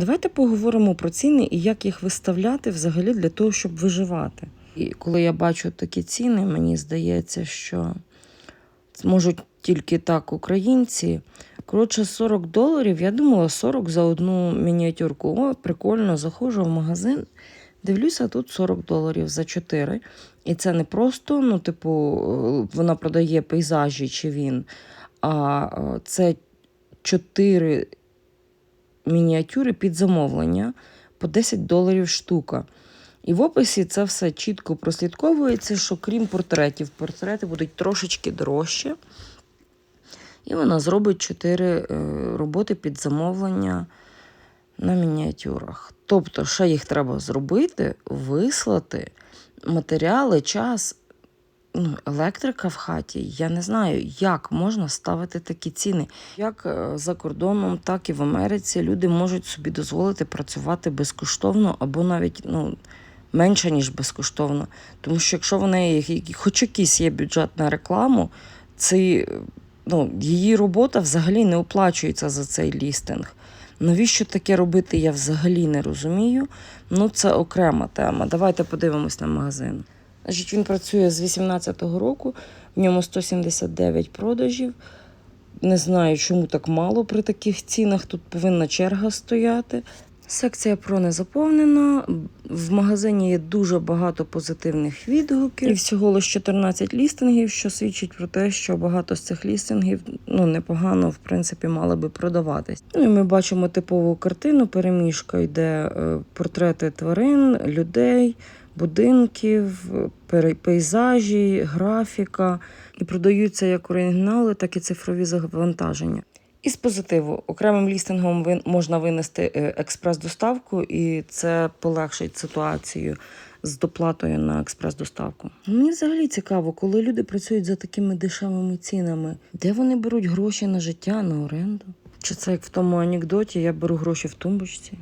Давайте поговоримо про ціни і як їх виставляти взагалі для того, щоб виживати. І коли я бачу такі ціни, мені здається, що можуть тільки так українці. Коротше, 40 доларів. Я думала 40 за одну мініатюрку. О, прикольно, заходжу в магазин, дивлюся, тут 40 доларів за 4. І це не просто, ну, типу, е, вона продає пейзажі чи він, а е, це 4 мініатюри під замовлення по 10 доларів штука. І в описі це все чітко прослідковується, що крім портретів, портрети будуть трошечки дорожче. І вона зробить 4 роботи під замовлення на мініатюрах. Тобто, що їх треба зробити, вислати, матеріали, час, ну, електрика в хаті. Я не знаю, як можна ставити такі ціни. Як е, за кордоном, так і в Америці люди можуть собі дозволити працювати безкоштовно або навіть ну, менше, ніж безкоштовно. Тому що якщо в неї хоч якийсь є бюджет на рекламу, це, ну, її робота взагалі не оплачується за цей лістинг. Навіщо таке робити, я взагалі не розумію. Ну, це окрема тема. Давайте подивимось на магазин. Значить, він працює з 18-го року, в ньому 179 продажів. Не знаю, чому так мало при таких цінах. Тут повинна черга стояти. Секція про не заповнена. В магазині є дуже багато позитивних відгуків. І всього лише 14 лістингів, що свідчить про те, що багато з цих лістингів ну непогано в принципі мали би продаватись. Ну і ми бачимо типову картину. Переміжка йде е, портрети тварин, людей, будинків, пейзажі, графіка. І продаються як оригінали, так і цифрові завантаження. Із позитиву окремим лістингом можна винести е, експрес-доставку, і це полегшить ситуацію з доплатою на експрес-доставку. Мені взагалі цікаво, коли люди працюють за такими дешевими цінами, де вони беруть гроші на життя, на оренду? Чи це як в тому анекдоті, я беру гроші в тумбочці?